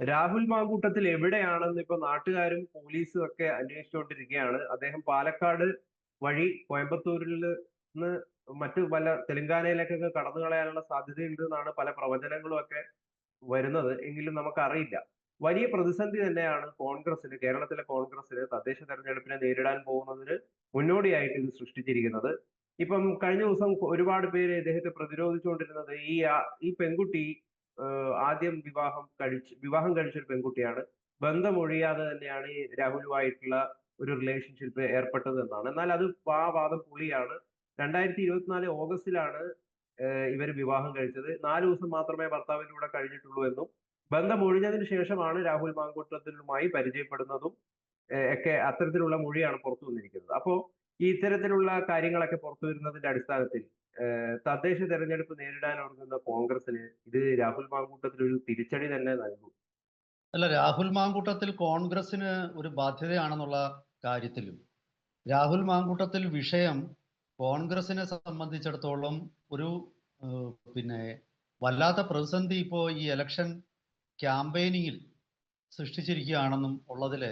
രാഹുൽ മാങ്കൂട്ടത്തിൽ എവിടെയാണെന്ന് ഇപ്പൊ നാട്ടുകാരും പോലീസും ഒക്കെ അന്വേഷിച്ചുകൊണ്ടിരിക്കുകയാണ്. അദ്ദേഹം പാലക്കാട് വഴി കോയമ്പത്തൂരിൽ നിന്ന് മറ്റു പല തെലങ്കാനയിലേക്കൊക്കെ കടന്നു കളയാനുള്ള സാധ്യതയുണ്ട് എന്നാണ് പല പ്രവചനങ്ങളും ഒക്കെ വരുന്നത്. എങ്കിലും നമുക്കറിയില്ല. വലിയ പ്രതിസന്ധി തന്നെയാണ് കോൺഗ്രസിന് കേരളത്തിലെ കോൺഗ്രസിന് തദ്ദേശ തെരഞ്ഞെടുപ്പിനെ നേരിടാൻ പോകുന്നതിന് മുന്നോടിയായിട്ട് ഇത് സൃഷ്ടിച്ചിരിക്കുന്നത്. ഇപ്പം കഴിഞ്ഞ ദിവസം ഒരുപാട് പേര് ഇദ്ദേഹത്തെ പ്രതിരോധിച്ചുകൊണ്ടിരുന്നത് ഈ ഈ പെൺകുട്ടി ആദ്യം വിവാഹം കഴിച്ച് വിവാഹം കഴിച്ച ഒരു പെൺകുട്ടിയാണ്. ബന്ധമൊഴിയാതെ തന്നെയാണ് ഈ രാഹുലുമായിട്ടുള്ള ഒരു റിലേഷൻഷിപ്പ് ഏർപ്പെട്ടത് എന്നാണ്. എന്നാൽ അത് ആ വാദം പുളിയാണ്. രണ്ടായിരത്തി ഇരുപത്തിനാല് ഓഗസ്റ്റിലാണ് ഇവർ വിവാഹം കഴിച്ചത്. നാല് ദിവസം മാത്രമേ ഭർത്താവിന്റെ കൂടെ കഴിഞ്ഞിട്ടുള്ളൂ എന്നും. ബന്ധം ഒഴിഞ്ഞതിന് ശേഷമാണ് രാഹുൽ മാങ്കൂട്ടത്തിനുമായി പരിചയപ്പെടുന്നതും ഒക്കെ അത്തരത്തിലുള്ള മൊഴിയാണ് പുറത്തു വന്നിരിക്കുന്നത് അപ്പോൾ ഇത്തരത്തിലുള്ള കാര്യങ്ങളൊക്കെ പുറത്തു വരുന്നതിന്റെ അടിസ്ഥാനത്തിൽ തദ്ദേശ തെരഞ്ഞെടുപ്പ് നേരിടാൻ ഒരുങ്ങുന്ന കോൺഗ്രസിന് ഇത് രാഹുൽ മാങ്കൂട്ടത്തിൽ ഒരു തിരിച്ചടി തന്നെ നൽകും. അല്ല രാഹുൽ മാങ്കൂട്ടത്തിൽ കോൺഗ്രസിന് ഒരു ബാധ്യതയാണെന്നുള്ള കാര്യത്തിലും രാഹുൽ മാങ്കൂട്ടത്തിൽ വിഷയം കോൺഗ്രസിനെ സംബന്ധിച്ചിടത്തോളം ഒരു പിന്നെ വല്ലാത്ത പ്രതിസന്ധി ഇപ്പോൾ ഈ ഇലക്ഷൻ ക്യാമ്പയിനിങ്ങിൽ സൃഷ്ടിച്ചിരിക്കുകയാണെന്നും ഉള്ളതിൽ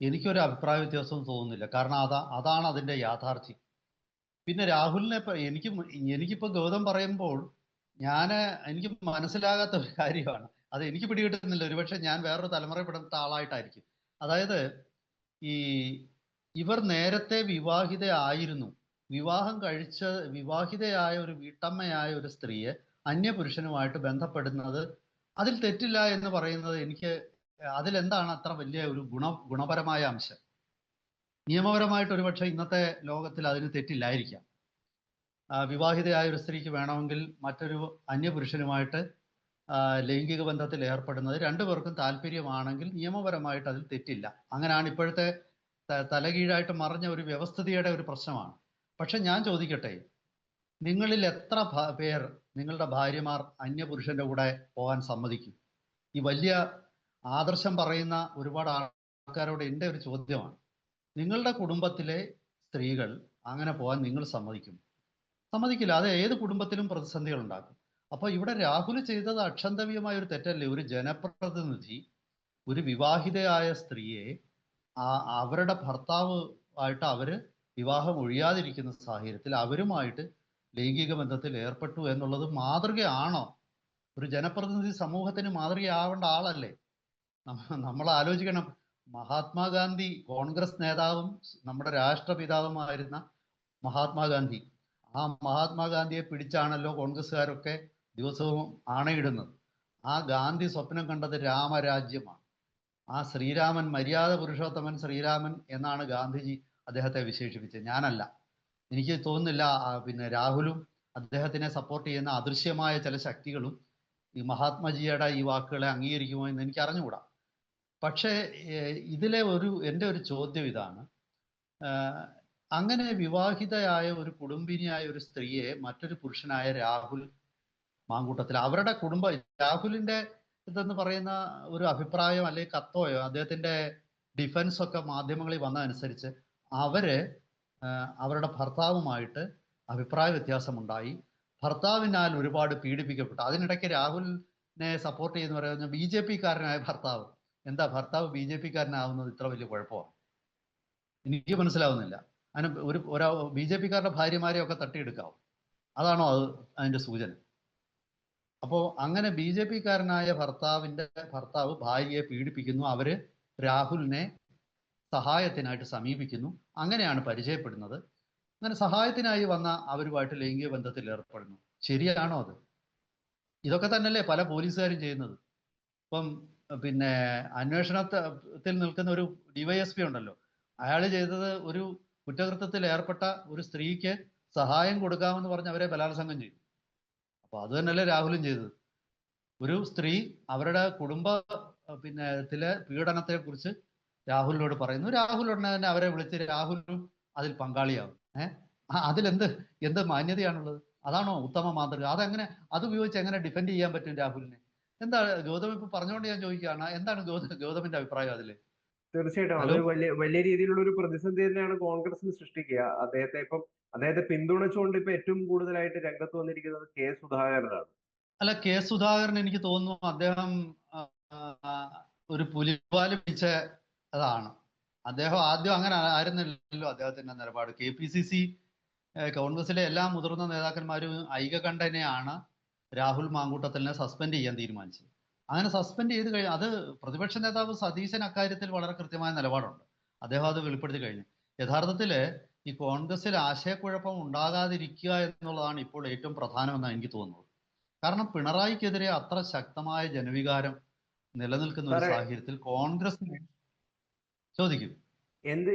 എനിക്കൊരു അഭിപ്രായ വ്യത്യാസവും തോന്നുന്നില്ല. കാരണം അതാ അതാണ് അതിന്റെ യാഥാർത്ഥ്യം. പിന്നെ രാഹുലിനെ എനിക്ക് എനിക്കിപ്പോ ഗൗതം പറയുമ്പോൾ ഞാൻ എനിക്ക് മനസ്സിലാകാത്ത ഒരു കാര്യമാണ്. അത് എനിക്ക് പിടികിട്ടുന്നില്ല. ഒരുപക്ഷെ ഞാൻ വേറൊരു തലമുറയിൽപ്പെടുന്ന ആളായിട്ടായിരിക്കും. അതായത് ഈ ഇവർ നേരത്തെ വിവാഹിതയായിരുന്നു. വിവാഹം കഴിച്ച വിവാഹിതയായ ഒരു വീട്ടമ്മയായ ഒരു സ്ത്രീയെ അന്യപുരുഷനുമായിട്ട് ബന്ധപ്പെടുന്നത് അതിൽ തെറ്റില്ല എന്ന് പറയുന്നത് എനിക്ക് അതിലെന്താണ് അത്ര വലിയ ഒരു ഗുണ ഗുണപരമായ അംശം? നിയമപരമായിട്ട് ഒരുപക്ഷെ ഇന്നത്തെ ലോകത്തിൽ അതിന് തെറ്റില്ലായിരിക്കാം. വിവാഹിതയായ ഒരു സ്ത്രീക്ക് വേണമെങ്കിൽ മറ്റൊരു അന്യപുരുഷനുമായിട്ട് ലൈംഗിക ബന്ധത്തിൽ ഏർപ്പെടുന്നത് രണ്ടുപേർക്കും താല്പര്യമാണെങ്കിൽ നിയമപരമായിട്ട് അതിൽ തെറ്റില്ല. അങ്ങനെയാണ് ഇപ്പോഴത്തെ തലകീഴായിട്ട് മറിഞ്ഞ ഒരു വ്യവസ്ഥിതിയുടെ ഒരു പ്രശ്നമാണ്. പക്ഷെ ഞാൻ ചോദിക്കട്ടെ നിങ്ങളിൽ എത്ര പേർ നിങ്ങളുടെ ഭാര്യമാർ അന്യപുരുഷന്റെ കൂടെ പോകാൻ സമ്മതിക്കും? ഈ വലിയ ആദർശം പറയുന്ന ഒരുപാട് ആൾക്കാരോട് എന്റെ ഒരു ചോദ്യമാണ്. നിങ്ങളുടെ കുടുംബത്തിലെ സ്ത്രീകൾ അങ്ങനെ പോകാൻ നിങ്ങൾ സമ്മതിക്കും. സമ്മതിക്കില്ല. അത് ഏത് കുടുംബത്തിലും പ്രതിസന്ധികൾ ഉണ്ടാക്കും. അപ്പൊ ഇവിടെ രാഹുൽ ചെയ്തത് അക്ഷന്തവ്യമായ ഒരു തെറ്റല്ലേ? ഒരു ജനപ്രതിനിധി ഒരു വിവാഹിതയായ സ്ത്രീയെ ആ അവരുടെ ഭർത്താവ് ആയിട്ട് അവർ വിവാഹം ഒഴിയാതിരിക്കുന്ന സാഹചര്യത്തിൽ അവരുമായിട്ട് ലൈംഗിക ബന്ധത്തിൽ ഏർപ്പെട്ടു എന്നുള്ളത് മാതൃകയാണോ? ഒരു ജനപ്രതിനിധി സമൂഹത്തിന് മാതൃകയാവേണ്ട ആളല്ലേ? നമ്മൾ ആലോചിക്കണം. മഹാത്മാഗാന്ധി കോൺഗ്രസ് നേതാവും നമ്മുടെ രാഷ്ട്രപിതാവുമായിരുന്ന മഹാത്മാഗാന്ധി. ആ മഹാത്മാഗാന്ധിയെ പിടിച്ചാണല്ലോ കോൺഗ്രസ്സുകാരൊക്കെ ദിവസവും ആണയിടുന്നത്. ആ ഗാന്ധി സ്വപ്നം കണ്ടത് രാമരാജ്യമാണ്. ആ ശ്രീരാമൻ മര്യാദ പുരുഷോത്തമൻ ശ്രീരാമൻ എന്നാണ് ഗാന്ധിജി അദ്ദേഹത്തെ വിശേഷിപ്പിച്ചത്. ഞാനല്ല. എനിക്ക് തോന്നുന്നില്ല പിന്നെ രാഹുലും അദ്ദേഹത്തിനെ സപ്പോർട്ട് ചെയ്യുന്ന അദൃശ്യമായ ചില ശക്തികളും ഈ മഹാത്മജിയുടെ ഈ വാക്കുകളെ അംഗീകരിക്കുമോ എന്ന് എനിക്ക് അറിഞ്ഞുകൂടാ പക്ഷേ ഇതിലെ ഒരു എന്റെ ഒരു ചോദ്യം ഇതാണ്. അങ്ങനെ വിവാഹിതയായ ഒരു കുടുംബിനിയായ ഒരു സ്ത്രീയെ മറ്റൊരു പുരുഷനായ രാഹുൽ മാങ്കൂട്ടത്തിൽ അവരുടെ കുടുംബ രാഹുലിന്റെ ഇതെന്ന് പറയുന്ന ഒരു അഭിപ്രായം അല്ലെങ്കിൽ കത്തോയോ അദ്ദേഹത്തിന്റെ ഡിഫൻസ് ഒക്കെ മാധ്യമങ്ങളിൽ വന്നതനുസരിച്ച് അവർ അവരുടെ ഭർത്താവുമായിട്ട് അഭിപ്രായ വ്യത്യാസമുണ്ടായി. ഭർത്താവിനാൽ ഒരുപാട് പീഡിപ്പിക്കപ്പെട്ടു. അതിനിടയ്ക്ക് രാഹുലിനെ സപ്പോർട്ട് ചെയ്യുന്ന പറയുന്ന ബി ജെ പിക്കാരനായ ഭർത്താവ് എന്താ ഭർത്താവ് ബി ജെ പിക്കാരനാവുന്നത് ഇത്ര വലിയ കുഴപ്പമാണ് എനിക്ക് മനസ്സിലാവുന്നില്ല. അതിന് ഒരു ഒരാ ബി ജെ പിക്കാരുടെ ഭാര്യമാരെയൊക്കെ തട്ടിയെടുക്കാവും? അതാണോ അത് അതിന്റെ സൂചന. അപ്പോൾ അങ്ങനെ ബി ജെ പിക്കാരനായ ഭർത്താവിന്റെ ഭർത്താവ് ഭാര്യയെ പീഡിപ്പിക്കുന്നു. അവർ രാഹുലിനെ സഹായത്തിനായിട്ട് സമീപിക്കുന്നു. അങ്ങനെയാണ് പരിചയപ്പെടുന്നത്. അങ്ങനെ സഹായത്തിനായി വന്ന അവരുമായിട്ട് ലൈംഗിക ബന്ധത്തിൽ ഏർപ്പെടുന്നു. ശരിയാണോ അത്? ഇതൊക്കെ തന്നെയല്ലേ പല പോലീസുകാരും ചെയ്യുന്നത്. ഇപ്പം പിന്നെ അന്വേഷണത്തിൽ നിൽക്കുന്ന ഒരു ഡിവൈഎസ്പി ഉണ്ടല്ലോ. അയാൾ ചെയ്തത് ഒരു കുറ്റകൃത്യത്തിൽ ഏർപ്പെട്ട ഒരു സ്ത്രീക്ക് സഹായം കൊടുക്കാമെന്ന് പറഞ്ഞ് അവരെ ബലാത്സംഗം ചെയ്തു. അപ്പൊ അത് തന്നെയല്ലേ രാഹുലും ചെയ്തത്. ഒരു സ്ത്രീ അവരുടെ കുടുംബ പിന്നെ ത്തിലെ പീഡനത്തെ കുറിച്ച് രാഹുലിനോട് പറയുന്നു. രാഹുൽ ഉടനെ തന്നെ അവരെ വിളിച്ച് രാഹുലും അതിൽ പങ്കാളിയാവും ഏഹ്? അതിലെന്ത് എന്ത് മാന്യതയാണുള്ളത്? അതാണോ ഉത്തമ മാതൃക? അതെങ്ങനെ അത് ഉപയോഗിച്ച് എങ്ങനെ ഡിഫെൻഡ് ചെയ്യാൻ പറ്റും രാഹുലിനെ? എന്താ ഗൗതം ഇപ്പൊ പറഞ്ഞുകൊണ്ട് ഞാൻ ചോദിക്കുകയാണ്. എന്താണ് ഗൗതം ഗൗതമിന്റെ അഭിപ്രായം അതിൽ? തീർച്ചയായിട്ടും. അത് വലിയ വലിയ രീതിയിലുള്ള ഒരു പ്രതിസന്ധി തന്നെയാണ് കോൺഗ്രസിന് സൃഷ്ടിക്കുക. അദ്ദേഹത്തെ ഇപ്പം അദ്ദേഹത്തെ പിന്തുണച്ചുകൊണ്ട് ഇപ്പൊ ഏറ്റവും കൂടുതലായിട്ട് രംഗത്ത് വന്നിരിക്കുന്നത് കെ സുധാകരനാണ്. അല്ല കെ സുധാകരൻ എനിക്ക് തോന്നുന്നു അദ്ദേഹം ഒരു പുലിവാൽ പിടിച്ച അതാണ്. അദ്ദേഹം ആദ്യം അങ്ങനെ ആയിരുന്നില്ലല്ലോ അദ്ദേഹത്തിന്റെ നിലപാട്. കെ പി സി സി കോൺഗ്രസിലെ എല്ലാ മുതിർന്ന നേതാക്കന്മാരും ഐകകണ്ഠനെയാണ് രാഹുൽ മാങ്കൂട്ടത്തിലിനെ സസ്പെൻഡ് ചെയ്യാൻ തീരുമാനിച്ചു. അങ്ങനെ സസ്പെൻഡ് ചെയ്ത് കഴിഞ്ഞ അത് പ്രതിപക്ഷ നേതാവ് സതീശൻ അക്കാര്യത്തിൽ വളരെ കൃത്യമായ നിലപാടുണ്ട്. അദ്ദേഹം അത് വെളിപ്പെടുത്തി കഴിഞ്ഞു. യഥാർത്ഥത്തിൽ ഈ കോൺഗ്രസിൽ ആശയക്കുഴപ്പം ഉണ്ടാകാതിരിക്കുക എന്നുള്ളതാണ് ഇപ്പോൾ ഏറ്റവും പ്രധാനമെന്നാണ് എനിക്ക് തോന്നുന്നത്. കാരണം പിണറായിക്കെതിരെ അത്ര ശക്തമായ ജനവികാരം നിലനിൽക്കുന്ന ഒരു സാഹചര്യത്തിൽ കോൺഗ്രസ് ചോദിക്കും. എന്ത്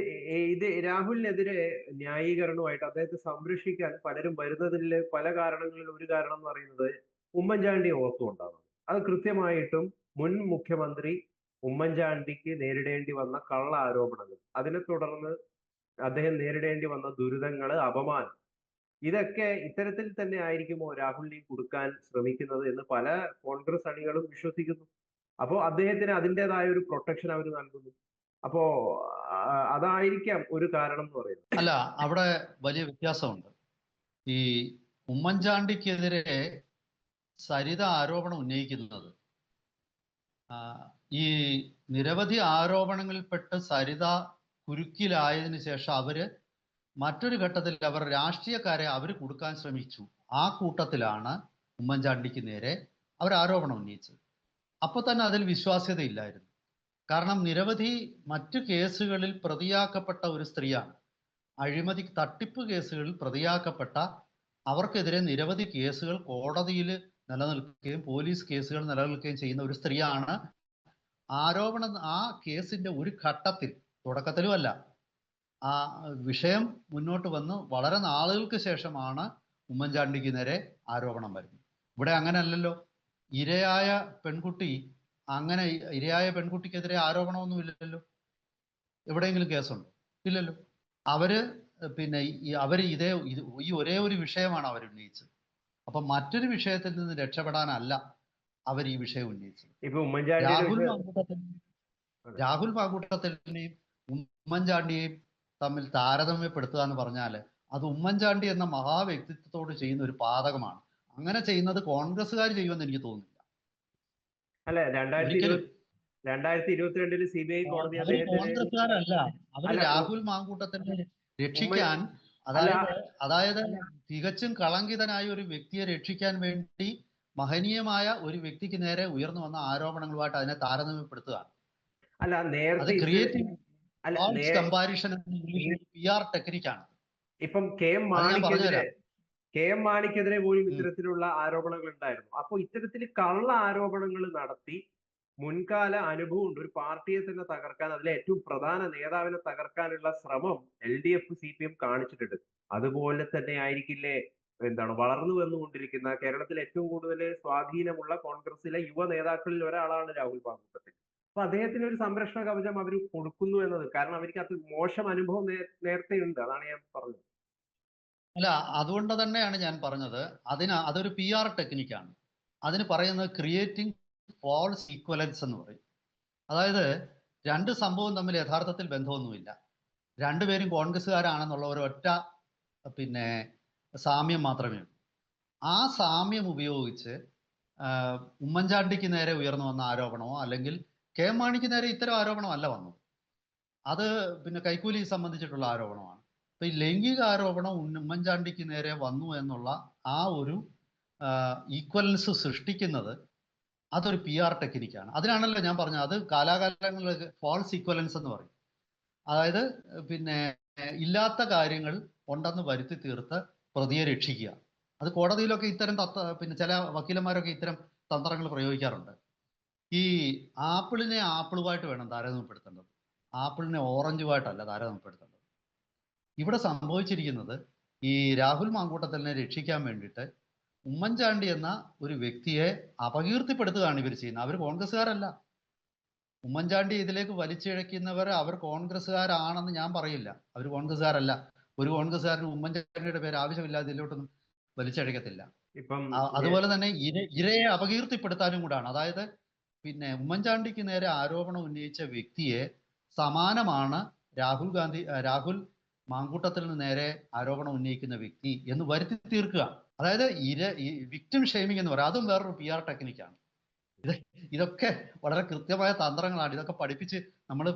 ഇത് രാഹുലിനെതിരെ ന്യായീകരണവുമായിട്ട് അദ്ദേഹത്തെ സംരക്ഷിക്കാൻ പലരും വരുന്നതിൽ പല കാരണങ്ങളിൽ ഒരു കാരണം എന്ന് പറയുന്നത് ഉമ്മൻചാണ്ടി ഓർത്തുകൊണ്ടാണ് അത് കൃത്യമായിട്ടും മുൻ മുഖ്യമന്ത്രി ഉമ്മൻചാണ്ടിക്ക് നേരിടേണ്ടി വന്ന കള്ള ആരോപണങ്ങൾ അതിനെ തുടർന്ന് അദ്ദേഹം നേരിടേണ്ടി വന്ന ദുരിതങ്ങൾ അപമാനം ഇതൊക്കെ ഇത്തരത്തിൽ തന്നെ ആയിരിക്കുമോ രാഹുലിനെ കൊടുക്കാൻ ശ്രമിക്കുന്നത് എന്ന് പല കോൺഗ്രസ് അണികളും വിശ്വസിക്കുന്നു. അപ്പോൾ അദ്ദേഹത്തിന് അതിന്റെതായ ഒരു പ്രൊട്ടക്ഷൻ അവർ നൽകുന്നു. അപ്പോ അതായിരിക്കാം ഒരു കാരണം എന്ന് പറയുന്നത്. അല്ല അവിടെ വലിയ വ്യത്യാസമുണ്ട്. ഈ ഉമ്മൻചാണ്ടിക്കെതിരെ സരിത ആരോപണം ഉന്നയിക്കുന്നത്. ഈ നിരവധി ആരോപണങ്ങളിൽപ്പെട്ട് സരിത കുരുക്കിലായതിനു ശേഷം അവർ മറ്റൊരു ഘട്ടത്തിൽ അവർ രാഷ്ട്രീയക്കാരെ അവർ കൊടുക്കാൻ ശ്രമിച്ചു. ആ കൂട്ടത്തിലാണ് ഉമ്മൻചാണ്ടിക്ക് നേരെ അവർ ആരോപണം ഉന്നയിച്ചത്. അപ്പോൾ തന്നെ അതിൽ വിശ്വാസ്യതയില്ലായിരുന്നു. കാരണം നിരവധി മറ്റു കേസുകളിൽ പ്രതിയാക്കപ്പെട്ട ഒരു സ്ത്രീയാണ്. അഴിമതി തട്ടിപ്പ് കേസുകളിൽ പ്രതിയാക്കപ്പെട്ട അവർക്കെതിരെ നിരവധി കേസുകൾ കോടതിയിൽ നിലനിൽക്കുകയും പോലീസ് കേസുകൾ നിലനിൽക്കുകയും ചെയ്യുന്ന ഒരു സ്ത്രീയാണ് ആരോപണ ആ കേസിന്റെ ഒരു ഘട്ടത്തിൽ തുടക്കത്തിലും അല്ല ആ വിഷയം മുന്നോട്ട് വന്ന് വളരെ നാളുകൾക്ക് ശേഷമാണ് ഉമ്മൻചാണ്ടിക്ക് നേരെ ആരോപണം വരുന്നത്. ഇവിടെ അങ്ങനെ അല്ലല്ലോ ഇരയായ പെൺകുട്ടി അങ്ങനെ ഇരയായ പെൺകുട്ടിക്കെതിരെ ആരോപണമൊന്നും ഇല്ലല്ലോ. എവിടെയെങ്കിലും കേസുണ്ടോ? ഇല്ലല്ലോ. അവർ പിന്നെ അവർ ഇതേ ഈ ഒരേ ഒരു വിഷയമാണ് അവർ ഉന്നയിച്ചത് അപ്പൊ മറ്റൊരു വിഷയത്തിൽ നിന്ന് രക്ഷപ്പെടാനല്ല അവർ ഈ വിഷയം ഉന്നയിച്ചത്. രാഹുൽ. രാഹുൽ പാകൂട്ടത്തിനെയും ഉമ്മൻചാണ്ടിയെയും തമ്മിൽ താരതമ്യപ്പെടുത്തുക എന്ന് പറഞ്ഞാൽ അത് ഉമ്മൻചാണ്ടി എന്ന മഹാവ്യക്തിത്വത്തോട് ചെയ്യുന്ന ഒരു പാതകമാണ്. അങ്ങനെ ചെയ്യുന്നത് കോൺഗ്രസ്സുകാർ ചെയ്യുമെന്ന് എനിക്ക് തോന്നുന്നില്ല. അല്ല രണ്ടായിരത്തി രണ്ടായിരത്തി ഇരുപത്തിരണ്ടിൽ സി ബി ഐ കോടതി കോൺഗ്രസ്സുകാരല്ല. രാഹുൽ മാങ്കൂട്ടത്തിനെ രക്ഷിക്കാൻ അതായത് അതായത് തികച്ചും കളങ്കിതനായ ഒരു വ്യക്തിയെ രക്ഷിക്കാൻ വേണ്ടി മഹനീയമായ ഒരു വ്യക്തിക്ക് നേരെ ഉയർന്നു വന്ന ആരോപണങ്ങളുമായിട്ട് അതിനെ താരതമ്യപ്പെടുത്തുകയാണ് അല്ല നേരത്തെ ക്രിയേറ്റീവ് പി ആർ ടെക്നിക്കാണ്. ഇപ്പം കെ എം മാണിക്കെതിരെ കെ എം മാണിക്കെതിരെ പോലും. ഇത്തരത്തിലുള്ള ആരോപണങ്ങൾ ഉണ്ടായിരുന്നു. അപ്പൊ ഇത്തരത്തിൽ കള്ള ആരോപണങ്ങൾ നടത്തി മുൻകാല അനുഭവം ഉണ്ട് ഒരു പാർട്ടിയെ തന്നെ തകർക്കാൻ അതിലെ ഏറ്റവും പ്രധാന നേതാവിനെ തകർക്കാനുള്ള ശ്രമം L D F C P M കാണിച്ചിട്ടുണ്ട്. അതുപോലെ തന്നെ ആയിരിക്കില്ലേ എന്താണ് വളർന്നു വന്നുകൊണ്ടിരിക്കുന്ന കേരളത്തിൽ ഏറ്റവും കൂടുതൽ സ്വാധീനമുള്ള കോൺഗ്രസിലെ യുവ നേതാക്കളിൽ ഒരാളാണ് രാഹുൽ മാങ്കൂട്ടത്തിൽ അപ്പൊ അദ്ദേഹത്തിന് ഒരു സംരക്ഷണ കവചം അവർ കൊടുക്കുന്നു എന്നത് കാരണം അവർക്ക് അത് മോശം അനുഭവം നേരത്തെ ഉണ്ട് അതാണ് ഞാൻ പറഞ്ഞത്. അല്ല അതുകൊണ്ട് തന്നെയാണ് ഞാൻ പറഞ്ഞത്. അതിന് അതൊരു പി ആർ ടെക്നിക്കാണ്. അതിന് പറയുന്നത് ക്രിയേറ്റിംഗ് ഫോൾസ് ഈക്വലൻസ് എന്ന് പറയും. അതായത് രണ്ട് സംഭവം തമ്മിൽ യഥാർത്ഥത്തിൽ ബന്ധമൊന്നുമില്ല. രണ്ടുപേരും കോൺഗ്രസ്സുകാരാണെന്നുള്ള ഒരു ഒറ്റ പിന്നെ സാമ്യം മാത്രമേ ഉള്ളൂ. ആ സാമ്യം ഉപയോഗിച്ച് ഉമ്മൻചാണ്ടിക്ക് നേരെ ഉയർന്നു വന്ന ആരോപണമോ അല്ലെങ്കിൽ കെ എം മാണിക്ക് നേരെ ഇത്തരം ആരോപണമല്ല വന്നത്. അത് പിന്നെ കൈക്കൂലി സംബന്ധിച്ചിട്ടുള്ള ആരോപണമാണ്. അപ്പൊ ഈ ലൈംഗിക ആരോപണം ഉമ്മൻചാണ്ടിക്ക് നേരെ വന്നു എന്നുള്ള ആ ഒരു ഈക്വലൻസ് സൃഷ്ടിക്കുന്നത് അതൊരു പി ആർ ടെക്നിക്കാണ് അതിനാണല്ലോ ഞാൻ പറഞ്ഞത്. അത് കാലാകാലങ്ങളിൽ ഫോൾസ് ഇക്വലൻസ് എന്ന് പറയും. അതായത് പിന്നെ ഇല്ലാത്ത കാര്യങ്ങൾ ഉണ്ടെന്ന് വരുത്തി തീർത്ത് പ്രതിയെ രക്ഷിക്കുക. അത് കോടതിയിലൊക്കെ ഇത്തരം തത്ത പിന്നെ ചില വക്കീലന്മാരൊക്കെ ഇത്തരം തന്ത്രങ്ങൾ പ്രയോഗിക്കാറുണ്ട്. ഈ ആപ്പിളിനെ ആപ്പിളുമായിട്ട് വേണം താരതമ്യപ്പെടുത്തേണ്ടത്. ആപ്പിളിനെ ഓറഞ്ചുമായിട്ടല്ല താരതമ്യപ്പെടുത്തേണ്ടത്. ഇവിടെ സംഭവിച്ചിരിക്കുന്നത് ഈ രാഹുൽ മാങ്കൂട്ടത്തിനെ രക്ഷിക്കാൻ വേണ്ടിയിട്ട് ഉമ്മൻചാണ്ടി എന്ന ഒരു വ്യക്തിയെ അപകീർത്തിപ്പെടുത്തുകയാണ് ഇവർ ചെയ്യുന്നത്. അവർ കോൺഗ്രസ്സുകാരല്ല. ഉമ്മൻചാണ്ടി ഇതിലേക്ക് വലിച്ചിഴക്കുന്നവർ അവർ കോൺഗ്രസ്സുകാരാണെന്ന് ഞാൻ പറയില്ല. അവർ കോൺഗ്രസ്സുകാരല്ല. ഒരു കോൺഗ്രസ്സുകാരൻ ഉമ്മൻചാണ്ടിയുടെ പേര് ആവശ്യമില്ലാതെ ഇതിലോട്ടൊന്നും വലിച്ചഴക്കത്തില്ല. ഇപ്പം അതുപോലെ തന്നെ ഇര ഇരയെ അപകീർത്തിപ്പെടുത്താനും കൂടാണ്. അതായത് പിന്നെ ഉമ്മൻചാണ്ടിക്ക് നേരെ ആരോപണം ഉന്നയിച്ച വ്യക്തിയെ സമാനമാണ് രാഹുൽ ഗാന്ധി രാഹുൽ മാങ്കൂട്ടത്തിന് നേരെ ആരോപണം ഉന്നയിക്കുന്ന വ്യക്തി എന്ന് വരുത്തി തീർക്കുക. അതായത് ഇര വിക്ടിം ഷെയ്മിങ് എന്ന് പറയുക അതും വേറൊരു പി ആർ ടെക്നിക്കാണ് ഇത് ഇതൊക്കെ വളരെ കൃത്യമായ തന്ത്രങ്ങളാണ്. ഇതൊക്കെ പഠിപ്പിച്ച് നമ്മൾ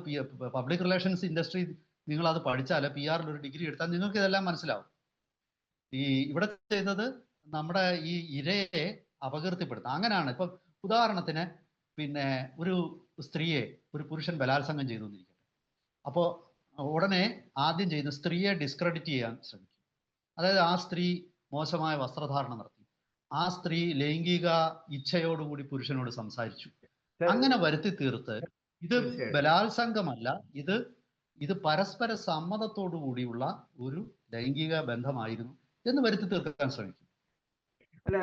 പബ്ലിക് റിലേഷൻസ് ഇൻഡസ്ട്രി നിങ്ങൾ അത് പഠിച്ചാൽ പി ആറിൽ ഒരു ഡിഗ്രി എടുത്താൽ നിങ്ങൾക്ക് ഇതെല്ലാം മനസ്സിലാവും. ഈ ഇവിടെ ചെയ്തത് നമ്മുടെ ഈ ഇരയെ അപകീർത്തിപ്പെടുത്തുക. അങ്ങനെയാണ്. ഇപ്പം ഉദാഹരണത്തിന് പിന്നെ ഒരു സ്ത്രീയെ ഒരു പുരുഷൻ ബലാത്സംഗം ചെയ്തു അപ്പോൾ ഉടനെ ആദ്യം ചെയ്യുന്ന സ്ത്രീയെ ഡിസ്ക്രെഡിറ്റ് ചെയ്യാൻ ശ്രമിക്കും. അതായത് ആ സ്ത്രീ മോശമായ വസ്ത്രധാരണം നടത്തി. ആ സ്ത്രീ ലൈംഗിക ഇച്ഛയോടുകൂടി പുരുഷനോട് സംസാരിച്ചു. അങ്ങനെ വരുത്തി തീർത്ത് ഇത്. ബലാത്സംഗമല്ല ഇത് ഇത് പരസ്പര സമ്മതത്തോടു കൂടിയുള്ള ഒരു ലൈംഗിക ബന്ധമായിരുന്നു എന്ന് വരുത്തി തീർക്കാൻ ശ്രമിക്കും.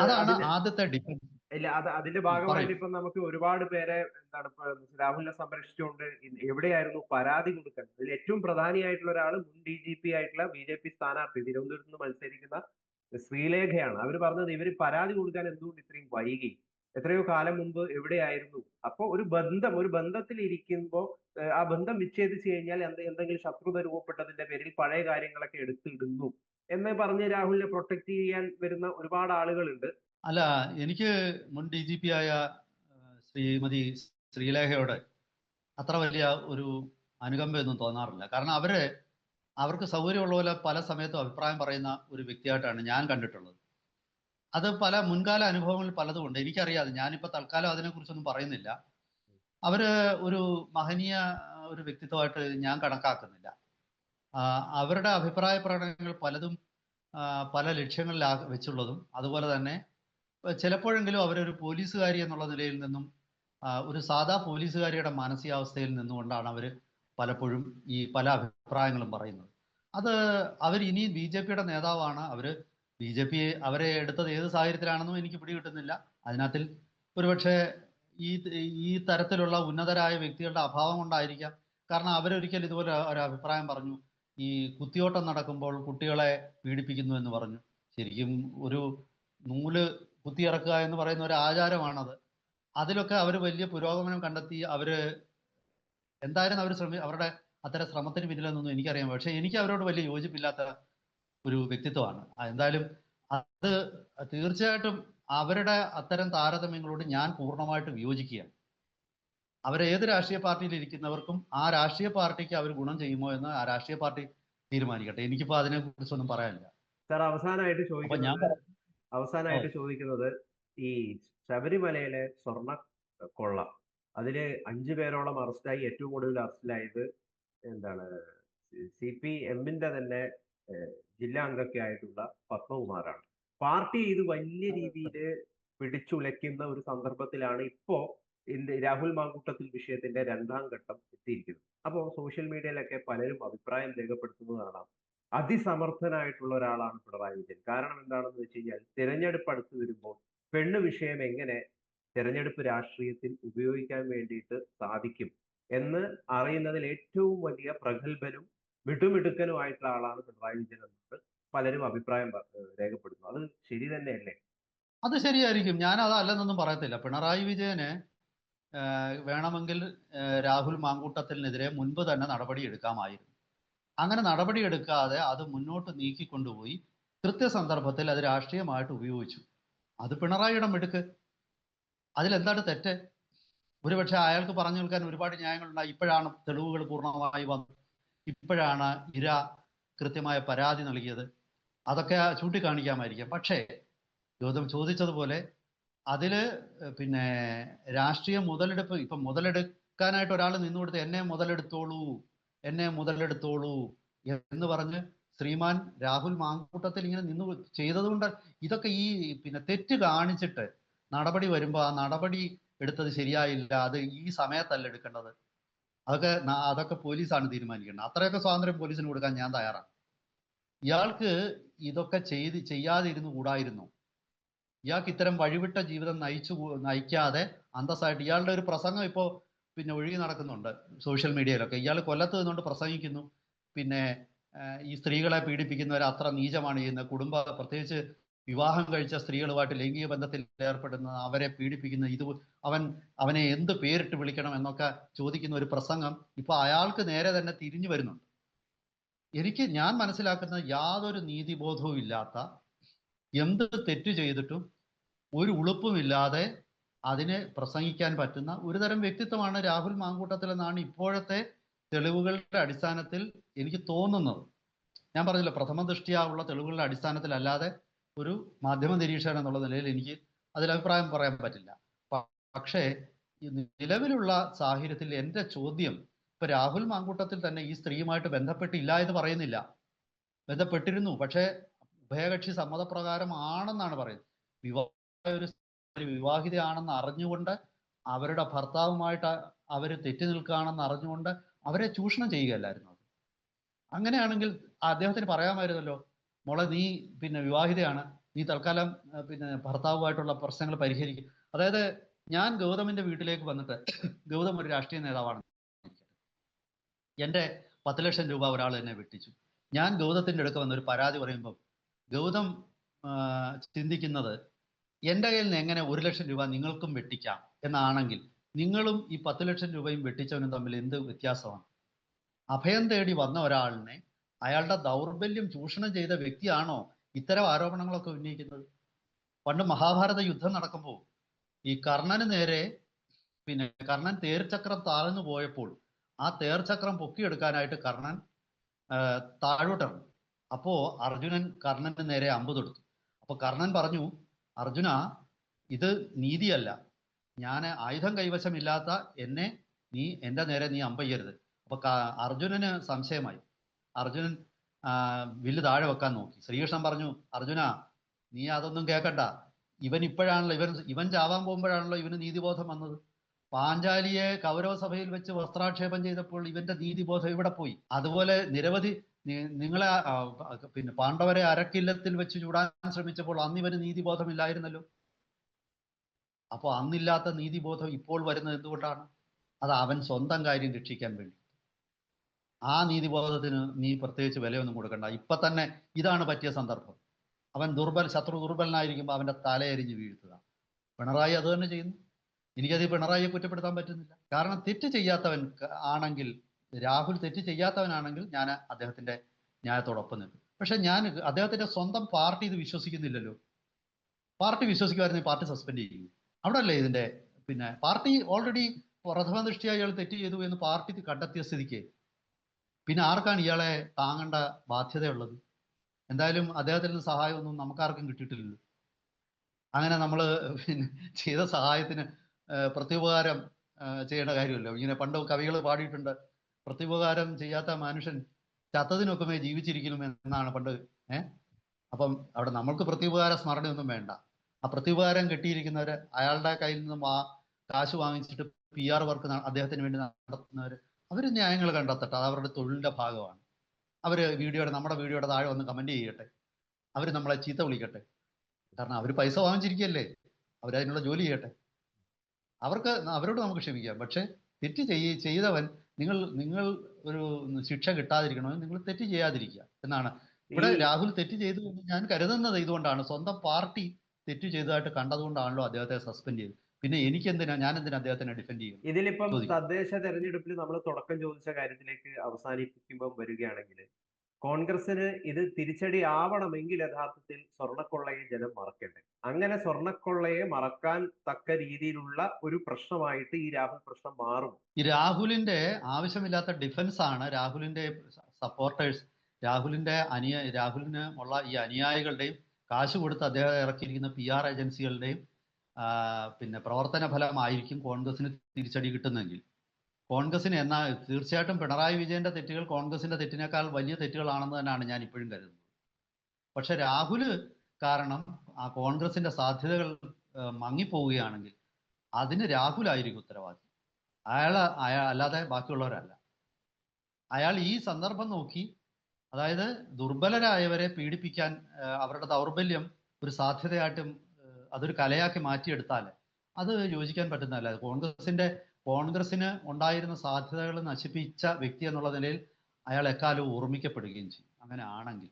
അതാണ് ആദ്യത്തെ ഡിഫൻസ് ഇല്ല അത് അതിന്റെ ഭാഗമായിട്ട്. ഇപ്പൊ നമുക്ക് ഒരുപാട് പേരെ എന്താണ് രാഹുലിനെ സംരക്ഷിച്ചുകൊണ്ട് എവിടെയായിരുന്നു പരാതി കൊടുക്കാൻ? ഇതിൽ ഏറ്റവും പ്രധാനിയായിട്ടുള്ള ഒരാൾ മുൻ ഡി ജി പി ആയിട്ടുള്ള ബി ജെ പി സ്ഥാനാർത്ഥി തിരുവനന്തപുരത്ത് നിന്ന് മത്സരിക്കുന്ന ശ്രീലേഖയാണ്. അവർ പറഞ്ഞത് ഇവർ പരാതി കൊടുക്കാൻ എന്തുകൊണ്ട് ഇത്രയും വൈകി? എത്രയോ കാലം മുമ്പ് എവിടെയായിരുന്നു? അപ്പോൾ ഒരു ബന്ധം ഒരു ബന്ധത്തിൽ ഇരിക്കുമ്പോൾ ആ ബന്ധം വിച്ഛേദിച്ചു കഴിഞ്ഞാൽ എന്ത് എന്തെങ്കിലും ശത്രുത രൂപപ്പെട്ടതിന്റെ പേരിൽ പഴയ കാര്യങ്ങളൊക്കെ എടുത്തിടുന്നു. എന്ന് പറഞ്ഞ് രാഹുലിനെ പ്രൊട്ടക്ട് ചെയ്യാൻ വരുന്ന ഒരുപാട് ആളുകളുണ്ട്. അല്ല എനിക്ക് മുൻ ഡി ജി പി ആയ ശ്രീമതി ശ്രീലേഖയോട് അത്ര വലിയ ഒരു അനുകമ്പയൊന്നും തോന്നാറില്ല. കാരണം അവർ അവർക്ക് സൗകര്യമുള്ള പോലെ പല സമയത്തും അഭിപ്രായം പറയുന്ന ഒരു വ്യക്തിയായിട്ടാണ് ഞാൻ കണ്ടിട്ടുള്ളത്. അത് പല മുൻകാല അനുഭവങ്ങളിൽ പലതും ഉണ്ട് എനിക്കറിയാതെ ഞാനിപ്പോൾ തൽക്കാലം അതിനെക്കുറിച്ചൊന്നും പറയുന്നില്ല. അവർ ഒരു മഹനീയ ഒരു വ്യക്തിത്വമായിട്ട് ഞാൻ കണക്കാക്കുന്നില്ല. അവരുടെ അഭിപ്രായ പ്രകടനങ്ങൾ പലതും പല ലക്ഷ്യങ്ങളിൽ വെച്ചുള്ളതും അതുപോലെ തന്നെ ചിലപ്പോഴെങ്കിലും അവരൊരു പോലീസുകാരി എന്നുള്ള നിലയിൽ നിന്നും ഒരു സാധാ പോലീസുകാരിയുടെ മാനസികാവസ്ഥയിൽ നിന്നുകൊണ്ടാണ് അവർ പലപ്പോഴും ഈ പല അഭിപ്രായങ്ങളും പറയുന്നത്. അത് അവർ ഇനി ബി ജെ പിയുടെ നേതാവാണ്. അവർ ബി ജെ പി അവരെ എടുത്തത് ഏത് സാഹചര്യത്തിലാണെന്നും എനിക്ക് പിടികിട്ടുന്നില്ല. അതിനകത്തിൽ ഒരുപക്ഷെ ഈ ഈ തരത്തിലുള്ള ഉന്നതരായ വ്യക്തികളുടെ അഭാവം കൊണ്ടായിരിക്കാം. കാരണം അവരൊരിക്കൽ ഇതുപോലെ ഒരു അഭിപ്രായം പറഞ്ഞു. ഈ കുത്തിയോട്ടം നടക്കുമ്പോൾ കുട്ടികളെ പീഡിപ്പിക്കുന്നു എന്ന് പറഞ്ഞു. ശരിക്കും ഒരു നൂൽ കുത്തിയിറക്കുക എന്ന് പറയുന്ന ഒരു ആചാരമാണത്. അതിലൊക്കെ അവർ വലിയ പുരോഗമനം കണ്ടെത്തി അവർ എന്തായാലും അവർ ശ്രമി അവരുടെ അത്തരം ശ്രമത്തിന് പിന്നിലെന്നൊന്നും എനിക്കറിയാം പക്ഷെ എനിക്ക് അവരോട് വലിയ യോജിപ്പില്ലാത്ത ഒരു വ്യക്തിത്വമാണ്. എന്തായാലും അത് തീർച്ചയായിട്ടും അവരുടെ അത്തരം താരതമ്യങ്ങളോട് ഞാൻ പൂർണമായിട്ട് വിയോജിക്കുകയാണ്. അവർ ഏത് രാഷ്ട്രീയ പാർട്ടിയിൽ ഇരിക്കുന്നവർക്കും ആ രാഷ്ട്രീയ പാർട്ടിക്ക് അവർ ഗുണം ചെയ്യുമോ എന്ന് ആ രാഷ്ട്രീയ പാർട്ടി തീരുമാനിക്കട്ടെ. എനിക്കിപ്പോ അതിനെ കുറിച്ചൊന്നും പറയാനില്ല. സാർ അവസാനമായിട്ട് ചോദിക്കാം ഞാൻ അവസാനമായിട്ട് ചോദിക്കുന്നത് ഈ ശബരിമലയിലെ സ്വർണ കൊള്ള. അതിൽ അഞ്ചു പേരോളം അറസ്റ്റായി ഏറ്റവും കൂടുതൽ അറസ്റ്റിലായത് എന്താണ് സി പി എമ്മിന്റെ തന്നെ ജില്ലാ അംഗമൊക്കെ ആയിട്ടുള്ള പത്മകുമാറാണ്. പാർട്ടി ഇത് വലിയ രീതിയിൽ പിടിച്ചുലയ്ക്കുന്ന ഒരു സന്ദർഭത്തിലാണ് ഇപ്പോ രാഹുൽ മാങ്കൂട്ടത്തിൽ വിഷയത്തിന്റെ രണ്ടാം ഘട്ടം എത്തിയിരിക്കുന്നത്. അപ്പോൾ സോഷ്യൽ മീഡിയയിലൊക്കെ പലരും അഭിപ്രായം രേഖപ്പെടുത്തുന്നത് കാണാം. അതിസമർത്ഥനായിട്ടുള്ള ഒരാളാണ് പിണറായി വിജയൻ. കാരണം എന്താണെന്ന് വെച്ച് കഴിഞ്ഞാൽ തിരഞ്ഞെടുപ്പ് അടുത്ത് വരുമ്പോൾ പെണ്ണ് വിഷയം എങ്ങനെ തിരഞ്ഞെടുപ്പ് രാഷ്ട്രീയത്തിൽ ഉപയോഗിക്കാൻ വേണ്ടിയിട്ട് സാധിക്കും എന്ന് അറിയുന്നതിൽ ഏറ്റവും വലിയ പ്രഗത്ഭനും മിടുമിടുക്കനുമായിട്ടുള്ള ആളാണ് പിണറായി വിജയൻ എന്നത് പലരും അഭിപ്രായം രേഖപ്പെടുത്തുന്നു. അത് ശരി തന്നെയല്ലേ? അത് ശരിയായിരിക്കും. ഞാൻ അതല്ലെന്നൊന്നും പറയത്തില്ല. പിണറായി വിജയന് വേണമെങ്കിൽ രാഹുൽ മാങ്കൂട്ടത്തിനെതിരെ മുൻപ് തന്നെ നടപടി എടുക്കാമായിരുന്നു അങ്ങനെ നടപടിയെടുക്കാതെ അത് മുന്നോട്ട് നീക്കിക്കൊണ്ടുപോയി കൃത്യസന്ദർഭത്തിൽ അത് രാഷ്ട്രീയമായിട്ട് ഉപയോഗിച്ചു. അത് പിണറായിയുടെ മിടുക്ക് അതിലെന്താണ് തെറ്റ്? ഒരുപക്ഷെ അയാൾക്ക് പറഞ്ഞു നിൽക്കാൻ ഒരുപാട് ന്യായങ്ങളുണ്ടായി. ഇപ്പോഴാണ് തെളിവുകൾ പൂർണമായി വന്നത് ഇപ്പോഴാണ് ഇര കൃത്യമായ പരാതി നൽകിയത്. അതൊക്കെ ചൂണ്ടിക്കാണിക്കാമായിരിക്കാം. പക്ഷേ ഗൗതം ചോദിച്ചതുപോലെ അതിൽ പിന്നെ രാഷ്ട്രീയ മുതലെടുപ്പ് ഇപ്പം മുതലെടുക്കാനായിട്ട് ഒരാൾ നിന്നുകൊടുത്ത് എന്നെ മുതലെടുത്തോളൂ. എന്നെ മുതലെടുത്തോളൂ എന്ന് പറഞ്ഞ് ശ്രീമാൻ രാഹുൽ മാങ്കൂട്ടത്തിൽ ഇങ്ങനെ നിന്ന് ചെയ്തതുകൊണ്ട് ഇതൊക്കെ ഈ പിന്നെ തെറ്റ് കാണിച്ചിട്ട് നടപടി വരുമ്പോൾ ആ നടപടി എടുത്തത് ശരിയായില്ല അത് ഈ സമയത്തല്ല എടുക്കേണ്ടത്. അതൊക്കെ അതൊക്കെ പോലീസാണ് തീരുമാനിക്കേണ്ടത്. അത്രയൊക്കെ സ്വാതന്ത്ര്യം പോലീസിന് കൊടുക്കാൻ ഞാൻ തയ്യാറാണ്. ഇയാൾക്ക് ഇതൊക്കെ ചെയ്ത് ചെയ്യാതിരുന്നു കൂടായിരുന്നു. ഇയാൾക്ക് ഇത്തരം വഴിവിട്ട ജീവിതം നയിച്ചു നയിക്കാതെ അന്തസ്സായിട്ട് ഇയാളുടെ ഒരു പ്രസംഗം ഇപ്പോൾ പിന്നെ ഒഴുകി നടക്കുന്നുണ്ട് സോഷ്യൽ മീഡിയയിലൊക്കെ. ഇയാൾ കൊല്ലത്ത് നിന്നുകൊണ്ട് പ്രസംഗിക്കുന്നു. പിന്നെ ഈ സ്ത്രീകളെ പീഡിപ്പിക്കുന്നവർ അത്ര നീചമാണ് ചെയ്യുന്നത് കുടുംബ പ്രത്യേകിച്ച് വിവാഹം കഴിച്ച സ്ത്രീകളുമായിട്ട് ലൈംഗിക ബന്ധത്തിൽ ഏർപ്പെടുന്ന അവരെ പീഡിപ്പിക്കുന്ന ഇത് അവൻ അവനെ എന്ത് പേരിട്ട് വിളിക്കണം എന്നൊക്കെ ചോദിക്കുന്ന ഒരു പ്രസംഗം ഇപ്പൊ അയാൾക്ക് നേരെ തന്നെ തിരിഞ്ഞു വരുന്നുണ്ട്. എനിക്ക് ഞാൻ മനസ്സിലാക്കുന്ന യാതൊരു നീതിബോധവും ഇല്ലാത്ത എന്ത് തെറ്റ് ചെയ്തിട്ടും ഒരു ഉളുപ്പുമില്ലാതെ അതിന് പ്രസംഗിക്കാൻ പറ്റുന്ന ഒരുതരം വ്യക്തിത്വമാണ് രാഹുൽ മാങ്കൂട്ടത്തിൽ എന്നാണ് ഇപ്പോഴത്തെ തെളിവുകളുടെ അടിസ്ഥാനത്തിൽ എനിക്ക് തോന്നുന്നത്. ഞാൻ പറഞ്ഞില്ല പ്രഥമ ദൃഷ്ടിയാ ഉള്ള തെളിവുകളുടെ അടിസ്ഥാനത്തിലല്ലാതെ ഒരു മാധ്യമ നിരീക്ഷകൻ എന്നുള്ള നിലയിൽ എനിക്ക് അതിൽ അഭിപ്രായം പറയാൻ പറ്റില്ല. പക്ഷേ നിലവിലുള്ള സാഹചര്യത്തിൽ എന്റെ ചോദ്യം ഇപ്പൊ രാഹുൽ മാങ്കൂട്ടത്തിൽ തന്നെ ഈ സ്ത്രീയുമായിട്ട് ബന്ധപ്പെട്ടില്ല എന്ന് പറയുന്നില്ല. ബന്ധപ്പെട്ടിരുന്നു. പക്ഷേ ഉഭയകക്ഷി സമ്മതപ്രകാരം ആണെന്നാണ് പറയുന്നത്. വിവാഹ ഒരു വിവാഹിതയാണെന്ന് അറിഞ്ഞുകൊണ്ട് അവരുടെ ഭർത്താവുമായിട്ട് അവർ തെറ്റി നിൽക്കുകയാണെന്ന് അറിഞ്ഞുകൊണ്ട് അവരെ ചൂഷണം ചെയ്യുകയല്ലായിരുന്നു? അങ്ങനെയാണെങ്കിൽ അദ്ദേഹത്തിന് പറയാമായിരുന്നല്ലോ മോളെ നീ പിന്നെ വിവാഹിതയാണ്. നീ തൽക്കാലം പിന്നെ ഭർത്താവുമായിട്ടുള്ള പ്രശ്നങ്ങൾ പരിഹരിക്കും. അതായത് ഞാൻ ഗൗതമിന്റെ വീട്ടിലേക്ക് വന്നിട്ട് ഗൗതം ഒരു രാഷ്ട്രീയ നേതാവാണ്. എന്റെ പത്ത് ലക്ഷം രൂപ ഒരാൾ എന്നെ വെട്ടിച്ചു. ഞാൻ ഗൗതത്തിന്റെ അടുക്ക വന്ന ഒരു പരാതി പറയുമ്പോൾ ഗൗതം ചിന്തിക്കുന്നത് എന്റെ കയ്യിൽ നിന്ന് എങ്ങനെ ഒരു ലക്ഷം രൂപ നിങ്ങൾക്കും വെട്ടിക്കാം എന്നാണെങ്കിൽ നിങ്ങളും ഈ പത്ത് ലക്ഷം രൂപയും വെട്ടിച്ചവനും തമ്മിൽ എന്ത് വ്യത്യാസമാണ്? അഭയം തേടി വന്ന ഒരാളിനെ അയാളുടെ ദൗർബല്യം ചൂഷണം ചെയ്ത വ്യക്തിയാണോ ഇത്തരം ആരോപണങ്ങളൊക്കെ ഉന്നയിക്കുന്നത്? പണ്ട് മഹാഭാരത യുദ്ധം നടക്കുമ്പോൾ ഈ കർണന് നേരെ പിന്നെ കർണൻ തേർചക്രം താഴ്ന്നു പോയപ്പോൾ ആ തേർചക്രം പൊക്കിയെടുക്കാനായിട്ട് കർണൻ താഴോട്ടിറങ്ങി. അപ്പോ അർജുനൻ കർണന് നേരെ അമ്പ് തൊടുത്തു. അപ്പൊ കർണൻ പറഞ്ഞു അർജുന ഇത് നീതിയല്ല. ഞാൻ ആയുധം കൈവശമില്ലാത്ത എന്നെ നീ എന്റെ നേരെ നീ അമ്പയ്യരുത്. അപ്പൊ അർജുനന് സംശയമായി. അർജുനൻ വില്ല് താഴെ വെക്കാൻ നോക്കി. ശ്രീകൃഷ്ണൻ പറഞ്ഞു അർജുന നീ അതൊന്നും കേൾക്കണ്ട ഇവൻ ഇപ്പോഴാണല്ലോ ഇവൻ ഇവൻ ചാവാൻ പോകുമ്പോഴാണല്ലോ ഇവന് നീതിബോധം വന്നത്. പാഞ്ചാലിയെ കൗരവ സഭയിൽ വെച്ച് വസ്ത്രാക്ഷേപം ചെയ്തപ്പോൾ ഇവന്റെ നീതിബോധം ഇവിടെ പോയി. അതുപോലെ നിരവധി നിങ്ങളെ പിന്നെ പാണ്ഡവരെ അരക്കില്ലത്തിൽ വെച്ച് ചൂടാൻ ശ്രമിച്ചപ്പോൾ അന്ന് ഇവന് നീതിബോധമില്ലായിരുന്നല്ലോ? അപ്പോൾ അന്നില്ലാത്ത നീതിബോധം ഇപ്പോൾ വരുന്നത് എന്തുകൊണ്ടാണ്? അത് അവൻ സ്വന്തം കാര്യം രക്ഷിക്കാൻ വേണ്ടി. ആ നീതിബോധത്തിന് നീ പ്രത്യേകിച്ച് വിലയൊന്നും കൊടുക്കണ്ട. ഇപ്പൊ തന്നെ ഇതാണ് പറ്റിയ സന്ദർഭം. അവൻ ദുർബൽ ശത്രു ദുർബലനായിരിക്കുമ്പോൾ അവന്റെ തലയരിഞ്ഞ് വീഴ്ത്തുക. പിണറായി അത് തന്നെ ചെയ്യുന്നു. എനിക്കത് പിണറായിയെ കുറ്റപ്പെടുത്താൻ പറ്റുന്നില്ല. കാരണം തെറ്റ് ചെയ്യാത്തവൻ ആണെങ്കിൽ രാഹുൽ തെറ്റ് ചെയ്യാത്തവനാണെങ്കിൽ ഞാൻ അദ്ദേഹത്തിന്റെ ന്യായത്തോടൊപ്പം നിൽക്കും. പക്ഷെ ഞാൻ അദ്ദേഹത്തിന്റെ സ്വന്തം പാർട്ടി ഇത് വിശ്വസിക്കുന്നില്ലല്ലോ. പാർട്ടി വിശ്വസിക്കുമായിരുന്നു പാർട്ടി സസ്പെൻഡ് ചെയ്യും. അവിടെ അല്ലേ ഇതിന്റെ പിന്നെ പാർട്ടി ഓൾറെഡി പ്രഥമ ദൃഷ്ടിയായി ഇയാൾ തെറ്റ് ചെയ്തു എന്ന് പാർട്ടി കണ്ടെത്തിയ സ്ഥിതിക്ക്. പിന്നെ ആർക്കാണ് ഇയാളെ താങ്ങേണ്ട ബാധ്യതയുള്ളത്? എന്തായാലും അദ്ദേഹത്തിൽ നിന്ന് സഹായമൊന്നും നമുക്കാർക്കും കിട്ടിയിട്ടില്ലല്ലോ. അങ്ങനെ നമ്മൾ പിന്നെ ചെയ്ത സഹായത്തിന് പ്രത്യുപകാരം ചെയ്യേണ്ട കാര്യമല്ലോ. ഇങ്ങനെ പണ്ട് കവികൾ പാടിയിട്ടുണ്ട് പ്രത്യുപകാരം ചെയ്യാത്ത മനുഷ്യൻ ചത്തതിനൊക്കെ ജീവിച്ചിരിക്കണം എന്നാണ് പണ്ട് ഏഹ് അപ്പം അവിടെ നമ്മൾക്ക് പ്രത്യുപകാര സ്മരണയൊന്നും വേണ്ട. ആ പ്രത്യുപകാരം കിട്ടിയിരിക്കുന്നവർ അയാളുടെ കയ്യിൽ നിന്നും ആ കാശ് വാങ്ങിച്ചിട്ട് പി ആർ വർക്ക് അദ്ദേഹത്തിന് വേണ്ടി നടത്തുന്നവർ അവർ ന്യായങ്ങൾ കണ്ടെത്തട്ടെ. അത് അവരുടെ തൊഴിലിന്റെ ഭാഗമാണ്. അവർ വീഡിയോയുടെ നമ്മുടെ വീഡിയോയുടെ താഴെ വന്ന് കമന്റ് ചെയ്യട്ടെ. അവർ നമ്മളെ ചീത്ത വിളിക്കട്ടെ. കാരണം അവർ പൈസ വാങ്ങിച്ചിരിക്കുകയല്ലേ. അവരതിനുള്ള ജോലി ചെയ്യട്ടെ. അവർക്ക് അവരോട് നമുക്ക് ക്ഷമിക്കാം. പക്ഷെ തെറ്റ് ചെയ്യ ചെയ്തവൻ നിങ്ങൾ നിങ്ങൾ ഒരു ശിക്ഷ കിട്ടാതിരിക്കണമെങ്കിൽ നിങ്ങൾ തെറ്റ് ചെയ്യാതിരിക്കുക എന്നാണ്. ഇവിടെ രാഹുൽ തെറ്റ് ചെയ്തു എന്ന് ഞാൻ കരുതുന്നത് ഇതുകൊണ്ടാണ്. സ്വന്തം പാർട്ടി തെറ്റ് ചെയ്തതായിട്ട് കണ്ടതുകൊണ്ടാണല്ലോ അദ്ദേഹത്തെ സസ്പെൻഡ് ചെയ്തത്. പിന്നെ എനിക്ക് എന്തിനാ ഞാൻ എന്തിനാ അദ്ദേഹത്തിനെ ഡിഫെൻഡ് ചെയ്യും ഇതിലിപ്പം. തദ്ദേശ തെരഞ്ഞെടുപ്പിൽ നമ്മൾ തുടക്കം ചോദിച്ച കാര്യത്തിലേക്ക് അവസാനിപ്പിക്കുമ്പോൾ വരികയാണെങ്കിൽ കോൺഗ്രസിന് ഇത് തിരിച്ചടി ആവണമെങ്കിൽ യഥാർത്ഥത്തിൽ സ്വർണക്കൊള്ളയെ ജനം മറക്കട്ടെ അങ്ങനെ സ്വർണക്കൊള്ളയെ മറക്കാൻ തക്ക രീതിയിലുള്ള ഒരു പ്രശ്നമായിട്ട് ഈ രാഹുൽ പ്രശ്നം മാറും ഈ രാഹുലിന്റെ ആവശ്യമില്ലാത്ത ഡിഫൻസ് ആണ് രാഹുലിന്റെ സപ്പോർട്ടേഴ്സ് രാഹുലിന്റെ അനിയ രാഹുലിന് ഉള്ള ഈ അനുയായികളുടെയും കാശ് കൊടുത്ത് അദ്ദേഹം ഇറക്കിയിരിക്കുന്ന പി ആർ ഏജൻസികളുടെയും പിന്നെ പ്രവർത്തന ഫലമായിരിക്കും കോൺഗ്രസിന് തിരിച്ചടി കിട്ടുന്നെങ്കിൽ കോൺഗ്രസിന് എന്നാ തീർച്ചയായിട്ടും പിണറായി വിജയന്റെ തെറ്റുകൾ കോൺഗ്രസിന്റെ തെറ്റിനേക്കാൾ വലിയ തെറ്റുകളാണെന്ന് തന്നെയാണ് ഞാൻ ഇപ്പോഴും കരുതുന്നത്. പക്ഷെ രാഹുൽ കാരണം ആ കോൺഗ്രസിന്റെ സാധ്യതകൾ മങ്ങിപ്പോവുകയാണെങ്കിൽ അതിന് രാഹുലായിരിക്കും ഉത്തരവാദി. അയാൾ അയാൾ അല്ലാതെ ബാക്കിയുള്ളവരല്ല. അയാൾ ഈ സന്ദർഭം നോക്കി അതായത് ദുർബലരായവരെ പീഡിപ്പിക്കാൻ അവരുടെ ദൗർബല്യം ഒരു സാധ്യതയായിട്ടും അതൊരു കലയാക്കി മാറ്റിയെടുത്താൽ അത് യോജിക്കാൻ പറ്റുന്നതല്ല. കോൺഗ്രസിന്റെ കോൺഗ്രസിന് ഉണ്ടായിരുന്ന സാധ്യതകൾ നശിപ്പിച്ച വ്യക്തി എന്നുള്ള നിലയിൽ അയാൾ എക്കാലവും ഓർമ്മിക്കപ്പെടുകയും ചെയ്യും. അങ്ങനെ ആണെങ്കിൽ